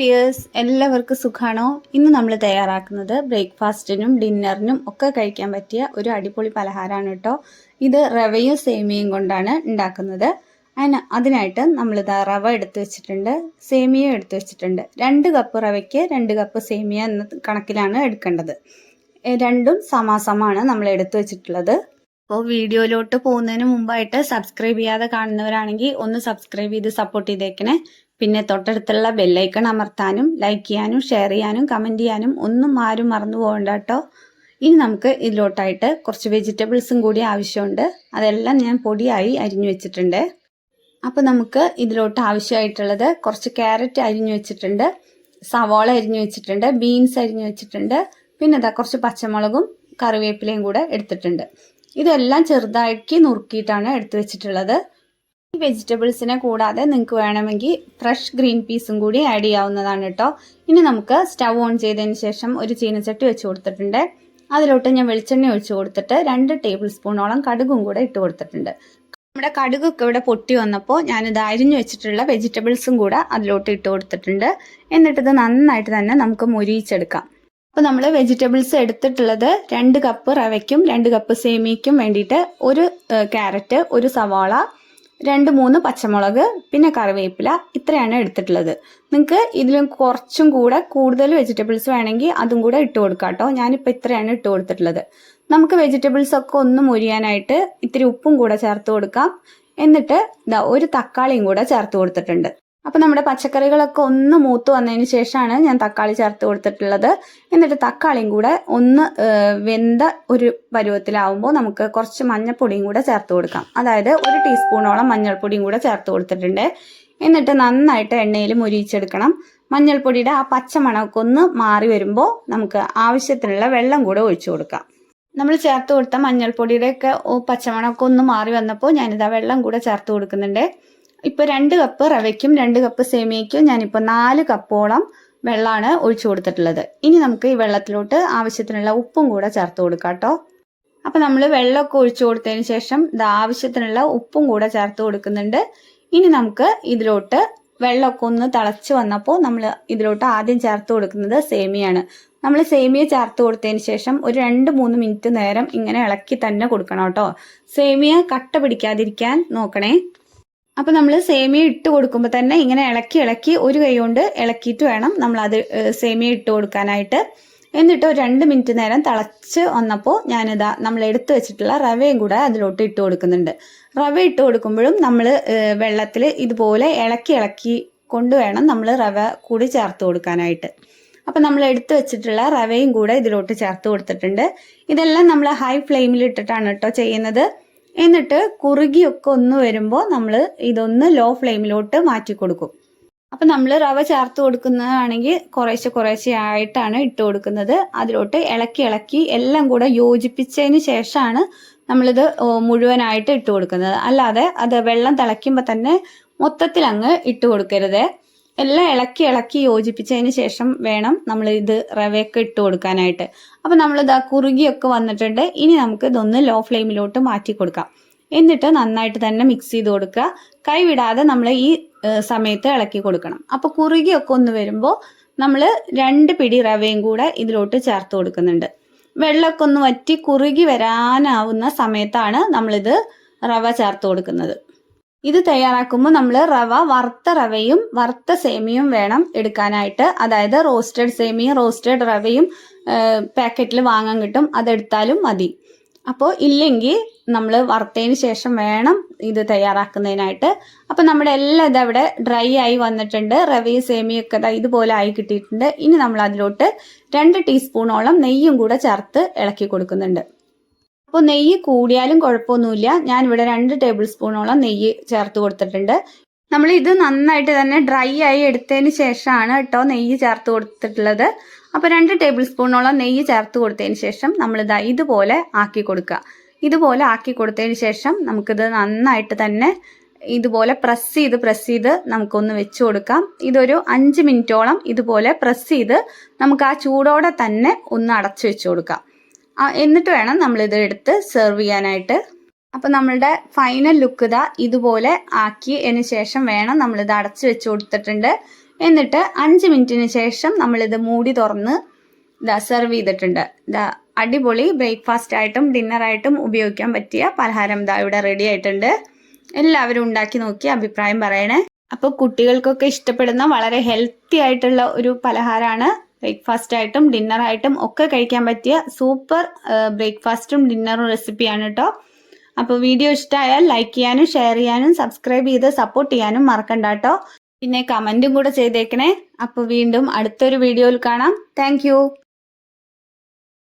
Dears എല്ലാവർക്കും സുഖാണോ? ഇന്ന് നമ്മൾ തയ്യാറാക്കുന്നത് ബ്രേക്ക്ഫാസ്റ്റിനും ഡിന്നറിനും ഒക്കെ കഴിക്കാൻ പറ്റിയ ഒരു അടിപൊളി പലഹാരമാണ് കേട്ടോ. ഇത് റവയും സേമിയയും കൊണ്ടാണ് ഉണ്ടാക്കുന്നത്. അതിന് അതിനായിട്ട് നമ്മൾ നമ്മളിതാ റവ എടുത്തു വെച്ചിട്ടുണ്ട് സേമിയ എടുത്തു വെച്ചിട്ടുണ്ട്. രണ്ട് കപ്പ് റവയ്ക്ക് രണ്ട് കപ്പ് സേമിയ എന്ന കണക്കിലാണ് എടുക്കേണ്ടത്. രണ്ടും സമാസമാണ് നമ്മൾ എടുത്തു വെച്ചിട്ടുള്ളത്. അപ്പോൾ വീഡിയോയിലോട്ട് പോകുന്നതിന് മുമ്പായിട്ട് സബ്സ്ക്രൈബ് ചെയ്യാതെ കാണുന്നവരാണെങ്കിൽ ഒന്ന് സബ്സ്ക്രൈബ് ചെയ്ത് സപ്പോർട്ട് ചെയ്തേക്കണേ. പിന്നെ തൊട്ടടുത്തുള്ള ബെല്ലൈക്കൺ അമർത്താനും ലൈക്ക് ചെയ്യാനും ഷെയർ ചെയ്യാനും കമന്റ് ചെയ്യാനും ഒന്നും ആരും മറന്നു പോകണ്ട കേട്ടോ. ഇനി നമുക്ക് ഇതിലോട്ടായിട്ട് കുറച്ച് വെജിറ്റബിൾസും കൂടി ആവശ്യമുണ്ട്. അതെല്ലാം ഞാൻ പൊടിയായി അരിഞ്ഞു വെച്ചിട്ടുണ്ട്. അപ്പോൾ നമുക്ക് ഇതിലോട്ട് ആവശ്യമായിട്ടുള്ളത് കുറച്ച് ക്യാരറ്റ് അരിഞ്ഞു വെച്ചിട്ടുണ്ട്. സവാള അരിഞ്ഞു വെച്ചിട്ടുണ്ട്. ബീൻസ് അരിഞ്ഞു വെച്ചിട്ടുണ്ട്. പിന്നെ ഇതാ കുറച്ച് പച്ചമുളകും കറിവേപ്പിലയും കൂടെ എടുത്തിട്ടുണ്ട്. ഇതെല്ലാം ചെറുതാക്കി നുറുക്കിയിട്ടാണ് എടുത്തു വെച്ചിട്ടുള്ളത്. വെജിറ്റബിൾസിനെ കൂടാതെ നിങ്ങൾക്ക് വേണമെങ്കിൽ ഫ്രഷ് ഗ്രീൻ പീസും കൂടി ആഡ് ചെയ്യാവുന്നതാണ് കേട്ടോ ഇനി നമുക്ക് സ്റ്റവ് ഓൺ ചെയ്തതിന് ശേഷം ഒരു ചീനച്ചട്ടി വെച്ച് കൊടുത്തിട്ടുണ്ട്. അതിലോട്ട് ഞാൻ വെളിച്ചെണ്ണ ഒഴിച്ച് കൊടുത്തിട്ട് രണ്ട് ടേബിൾ സ്പൂണോളം കടുകും കൂടെ ഇട്ട് കൊടുത്തിട്ടുണ്ട്. നമ്മുടെ കടുകൊക്കെ ഇവിടെ പൊട്ടി വന്നപ്പോൾ ഞാനിത് അരിഞ്ഞു വെച്ചിട്ടുള്ള വെജിറ്റബിൾസും കൂടെ അതിലോട്ട് ഇട്ട് കൊടുത്തിട്ടുണ്ട്. എന്നിട്ടിത് നന്നായിട്ട് തന്നെ നമുക്ക് മുരിയിച്ചെടുക്കാം. അപ്പോൾ നമ്മൾ വെജിറ്റബിൾസ് എടുത്തിട്ടുള്ളത് രണ്ട് കപ്പ് റവയ്ക്കും രണ്ട് കപ്പ് സേമിയയ്ക്കും വേണ്ടിയിട്ട് ഒരു ക്യാരറ്റ് ഒരു സവാള രണ്ട് മൂന്ന് പച്ചമുളക് പിന്നെ കറിവേപ്പില ഇത്രയാണ് എടുത്തിട്ടുള്ളത്. നിങ്ങൾക്ക് ഇതിലും കുറച്ചും കൂടെ കൂടുതൽ വെജിറ്റബിൾസ് വേണമെങ്കിൽ അതും കൂടെ ഇട്ട് കൊടുക്കാം കേട്ടോ. ഞാനിപ്പോൾ ഇത്രയാണ് ഇട്ട് കൊടുത്തിട്ടുള്ളത്. നമുക്ക് വെജിറ്റബിൾസ് ഒക്കെ ഒന്ന് മുരിയാനായിട്ട് ഇത്തിരി ഉപ്പും കൂടെ ചേർത്ത് കൊടുക്കാം. എന്നിട്ട് ഇതാ ഒരു തക്കാളിയും കൂടെ ചേർത്ത് കൊടുത്തിട്ടുണ്ട്. അപ്പൊ നമ്മുടെ പച്ചക്കറികളൊക്കെ ഒന്ന് മൂത്ത് വന്നതിന് ശേഷമാണ് ഞാൻ തക്കാളി ചേർത്ത് കൊടുത്തിട്ടുള്ളത്. എന്നിട്ട് തക്കാളിയും കൂടെ ഒന്ന് വെന്ത ഒരു പരുവത്തിലാവുമ്പോൾ നമുക്ക് കുറച്ച് മഞ്ഞൾപ്പൊടിയും കൂടെ ചേർത്ത് കൊടുക്കാം. അതായത് ഒരു ടീസ്പൂണോളം മഞ്ഞൾപ്പൊടിയും കൂടെ ചേർത്ത് കൊടുത്തിട്ടുണ്ട്. എന്നിട്ട് നന്നായിട്ട് എണ്ണയിൽ മുരിയിച്ചെടുക്കണം. മഞ്ഞൾപ്പൊടിയുടെ ആ പച്ചമണമൊക്കെ ഒന്ന് മാറി വരുമ്പോൾ നമുക്ക് ആവശ്യത്തിനുള്ള വെള്ളം കൂടെ ഒഴിച്ചു കൊടുക്കാം. നമ്മൾ ചേർത്ത് കൊടുത്ത മഞ്ഞൾപ്പൊടിയുടെ ഒക്കെ പച്ചമണമൊക്കെ ഒന്ന് മാറി വന്നപ്പോൾ ഞാനിതാ വെള്ളം കൂടെ ചേർത്ത് കൊടുക്കുന്നുണ്ട്. ഇപ്പോൾ രണ്ട് കപ്പ് റവയ്ക്കും രണ്ട് കപ്പ് സേമിയയ്ക്കും ഞാനിപ്പോൾ നാല് കപ്പോളം വെള്ളമാണ് ഒഴിച്ചു കൊടുത്തിട്ടുള്ളത്. ഇനി നമുക്ക് ഈ വെള്ളത്തിലോട്ട് ആവശ്യത്തിനുള്ള ഉപ്പും കൂടെ ചേർത്ത് കൊടുക്കാം കേട്ടോ അപ്പം നമ്മൾ വെള്ളമൊക്കെ ഒഴിച്ചു കൊടുത്തതിന് ശേഷം ഇത് ആവശ്യത്തിനുള്ള ഉപ്പും കൂടെ ചേർത്ത് കൊടുക്കുന്നുണ്ട്. ഇനി നമുക്ക് ഇതിലോട്ട് വെള്ളമൊക്കെ ഒന്ന് തിളച്ച് വന്നപ്പോൾ നമ്മൾ ഇതിലോട്ട് ആദ്യം ചേർത്ത് കൊടുക്കുന്നത് സേമിയാണ്. നമ്മൾ സേമിയ ചേർത്ത് കൊടുത്തതിന് ശേഷം ഒരു രണ്ട് മൂന്ന് മിനിറ്റ് നേരം ഇങ്ങനെ ഇളക്കി തന്നെ കൊടുക്കണം കേട്ടോ. സേമിയ കട്ട പിടിക്കാതിരിക്കാൻ നോക്കണേ. അപ്പൊ നമ്മൾ സേമിയ ഇട്ട് കൊടുക്കുമ്പോൾ തന്നെ ഇങ്ങനെ ഇളക്കി ഇളക്കി ഒരു കൈ കൊണ്ട് ഇളക്കിയിട്ട് വേണം നമ്മൾ അത് സേമിയ ഇട്ട് കൊടുക്കാനായിട്ട്. എന്നിട്ട് ഒരു രണ്ട് മിനിറ്റ് നേരം തിളച്ച് വന്നപ്പോൾ ഞാനിതാ നമ്മൾ എടുത്തു വെച്ചിട്ടുള്ള റവയും കൂടെ അതിലോട്ട് ഇട്ട് കൊടുക്കുന്നുണ്ട്. റവ ഇട്ട് കൊടുക്കുമ്പോഴും നമ്മൾ വെള്ളത്തിൽ ഇതുപോലെ ഇളക്കി ഇളക്കി കൊണ്ടുവേണം നമ്മൾ റവ കൂടി ചേർത്ത് കൊടുക്കാനായിട്ട്. അപ്പം നമ്മൾ എടുത്തു വെച്ചിട്ടുള്ള റവയും കൂടെ ഇതിലോട്ട് ചേർത്ത് കൊടുത്തിട്ടുണ്ട്. ഇതെല്ലാം നമ്മൾ ഹൈ ഫ്ലെയിമിൽ ഇട്ടിട്ടാണ് കേട്ടോ ചെയ്യുന്നത്. എന്നിട്ട് കുറുകിയൊക്കെ ഒന്ന് വരുമ്പോൾ നമ്മൾ ഇതൊന്ന് ലോ ഫ്ലെയിമിലോട്ട് മാറ്റി കൊടുക്കും. അപ്പം നമ്മൾ റവ ചേർത്ത് കൊടുക്കുന്നതാണെങ്കിൽ കുറേശ്ശെ കുറേശ്ശെ ആയിട്ടാണ് ഇട്ട് കൊടുക്കുന്നത്. അതിലോട്ട് ഇളക്കി ഇളക്കി എല്ലാം കൂടെ യോജിപ്പിച്ചതിന് ശേഷമാണ് നമ്മളിത് മുഴുവനായിട്ട് ഇട്ട് കൊടുക്കുന്നത്. അല്ലാതെ അത് വെള്ളം തിളയ്ക്കുമ്പോൾ തന്നെ മൊത്തത്തിൽ അങ്ങ് ഇട്ട് കൊടുക്കരുത്. എല്ലാം ഇളക്കി ഇളക്കി യോജിപ്പിച്ചതിന് ശേഷം വേണം നമ്മൾ ഇത് റവയൊക്കെ ഇട്ട് കൊടുക്കാനായിട്ട്. അപ്പം ആ കുറുകിയൊക്കെ വന്നിട്ടുണ്ട്. ഇനി നമുക്ക് ഇതൊന്ന് ലോ ഫ്ലെയിമിലോട്ട് മാറ്റി കൊടുക്കാം. എന്നിട്ട് നന്നായിട്ട് തന്നെ മിക്സ് ചെയ്ത് കൊടുക്കുക. കൈവിടാതെ നമ്മൾ ഈ സമയത്ത് ഇളക്കി കൊടുക്കണം. അപ്പോൾ കുറുകിയൊക്കെ ഒന്ന് വരുമ്പോൾ നമ്മൾ രണ്ട് പിടി റവയും കൂടെ ഇതിലോട്ട് ചേർത്ത് കൊടുക്കുന്നുണ്ട്. വെള്ളമൊക്കെ ഒന്ന് വറ്റി കുറുകി വരാനാവുന്ന സമയത്താണ് നമ്മളിത് റവ ചേർത്ത് കൊടുക്കുന്നത്. ഇത് തയ്യാറാക്കുമ്പോൾ നമ്മൾ റവ വറുത്ത റവയും വറുത്ത സേമിയയും വേണം എടുക്കാനായിട്ട്. അതായത് റോസ്റ്റഡ് സേമിയയും റോസ്റ്റഡ് റവയും പാക്കറ്റിൽ വാങ്ങാൻ കിട്ടും. അതെടുത്താലും മതി. അപ്പോൾ ഇല്ലെങ്കിൽ നമ്മൾ വറുത്തതിന് ശേഷം വേണം ഇത് തയ്യാറാക്കുന്നതിനായിട്ട്. അപ്പം നമ്മുടെ എല്ലാം ഇതവിടെ ഡ്രൈ ആയി വന്നിട്ടുണ്ട്. റവയും സേമിയും ഒക്കെ ഇതുപോലെ ആയി കിട്ടിയിട്ടുണ്ട്. ഇനി നമ്മൾ അതിലോട്ട് രണ്ട് ടീസ്പൂണോളം നെയ്യും കൂടെ ചേർത്ത് ഇളക്കി കൊടുക്കുന്നുണ്ട്. അപ്പോൾ നെയ്യ് കൂടിയാലും കുഴപ്പമൊന്നുമില്ല. ഞാൻ ഇവിടെ രണ്ട് ടേബിൾ സ്പൂണോളം നെയ്യ് ചേർത്ത് കൊടുത്തിട്ടുണ്ട്. നമ്മൾ ഇത് നന്നായിട്ട് തന്നെ ഡ്രൈ ആയി എടുത്തതിന് ശേഷമാണ് കേട്ടോ നെയ്യ് ചേർത്ത് കൊടുത്തിട്ടുള്ളത്. അപ്പോൾ രണ്ട് ടേബിൾ സ്പൂണോളം നെയ്യ് ചേർത്ത് കൊടുത്തതിന് ശേഷം നമ്മളിതാ ഇതുപോലെ ആക്കി കൊടുക്കുക. ഇതുപോലെ ആക്കി കൊടുത്തതിന് ശേഷം നമുക്കിത് നന്നായിട്ട് തന്നെ ഇതുപോലെ പ്രസ് ചെയ്ത് പ്രസ് ചെയ്ത് നമുക്കൊന്ന് വെച്ച് കൊടുക്കാം. ഇതൊരു അഞ്ച് മിനിറ്റോളം ഇതുപോലെ പ്രസ് ചെയ്ത് നമുക്ക് ആ ചൂടോടെ തന്നെ ഒന്ന് അടച്ചു വെച്ച് കൊടുക്കാം. എന്നിട്ട് വേണം നമ്മൾ നമ്മളിത് എടുത്ത് സെർവ് ചെയ്യാനായിട്ട്. അപ്പം നമ്മളുടെ ഫൈനൽ ലുക്ക് ഇതാ ഇതുപോലെ ആക്കിയതിന് ശേഷം വേണം നമ്മൾ ഇത് അടച്ചു വെച്ച് കൊടുത്തിട്ടുണ്ട്. എന്നിട്ട് അഞ്ച് മിനിറ്റിന് ശേഷം നമ്മളിത് മൂടി തുറന്ന് ഇതാ സെർവ് ചെയ്തിട്ടുണ്ട്. ഇതാ അടിപൊളി ബ്രേക്ക്ഫാസ്റ്റ് ആയിട്ടും ഡിന്നറായിട്ടും ഉപയോഗിക്കാൻ പറ്റിയ പലഹാരം ഇതാ ഇവിടെ റെഡി ആയിട്ടുണ്ട്. എല്ലാവരും ഉണ്ടാക്കി നോക്കി അഭിപ്രായം പറയണേ. അപ്പോൾ കുട്ടികൾക്കൊക്കെ ഇഷ്ടപ്പെടുന്ന വളരെ ഹെൽത്തി ആയിട്ടുള്ള ഒരു പലഹാരമാണ് ബ്രേക്ക്ഫാസ്റ്റ് ആയിട്ടും ഡിന്നറായിട്ടും ഒക്കെ കഴിക്കാൻ പറ്റിയ സൂപ്പർ ബ്രേക്ക്ഫാസ്റ്റും ഡിന്നറും റെസിപ്പിയാണ് കേട്ടോ അപ്പോൾ വീഡിയോ ഇഷ്ടമായാൽ ലൈക്ക് ചെയ്യാനും ഷെയർ ചെയ്യാനും സബ്സ്ക്രൈബ് ചെയ്ത് സപ്പോർട്ട് ചെയ്യാനും മറക്കണ്ട കേട്ടോ പിന്നെ കമന്റും കൂടെ ചെയ്തേക്കണേ. അപ്പോൾ വീണ്ടും അടുത്തൊരു വീഡിയോയിൽ കാണാം. താങ്ക്